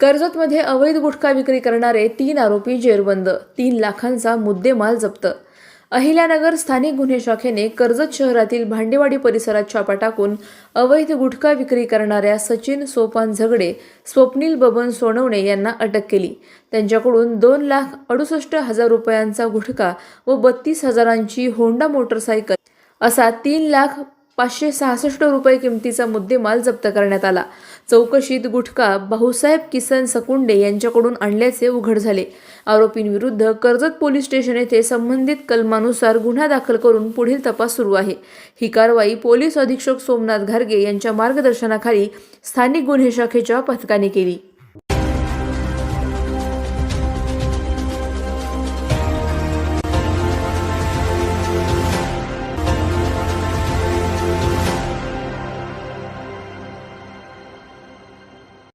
कर्जतमध्ये अवैध गुटखा विक्री करणारे तीन आरोपी जेरबंद. तीन लाखांचा मुद्देमाल जप्त. अहिल्यानगर स्थानिक गुन्हे शाखेने कर्जत शहरातील भांडेवाडी परिसरात छापा टाकून अवैध गुटखा विक्री करणाऱ्या सचिन सोपान झगडे स्वप्नील बबन सोनवणे यांना अटक केली. त्यांच्याकडून दोन लाख अडुसष्ट हजार रुपयांचा गुटखा व बत्तीस हजारांची होंडा मोटरसायकल असा तीन लाख पाचशे सहासष्ट रुपये किमतीचा मुद्देमाल जप्त करण्यात आला. चौकशीत गुटखा भाऊसाहेब किसन सकुंडे यांच्याकडून आणल्याचे उघड झाले. आरोपींविरुद्ध कर्जत पोलीस स्टेशन येथे संबंधित कलमानुसार गुन्हा दाखल करून पुढील तपास सुरू आहे. ही कारवाई पोलीस अधीक्षक सोमनाथ घारगे यांच्या मार्गदर्शनाखाली स्थानिक गुन्हे शाखेच्या पथकाने केली.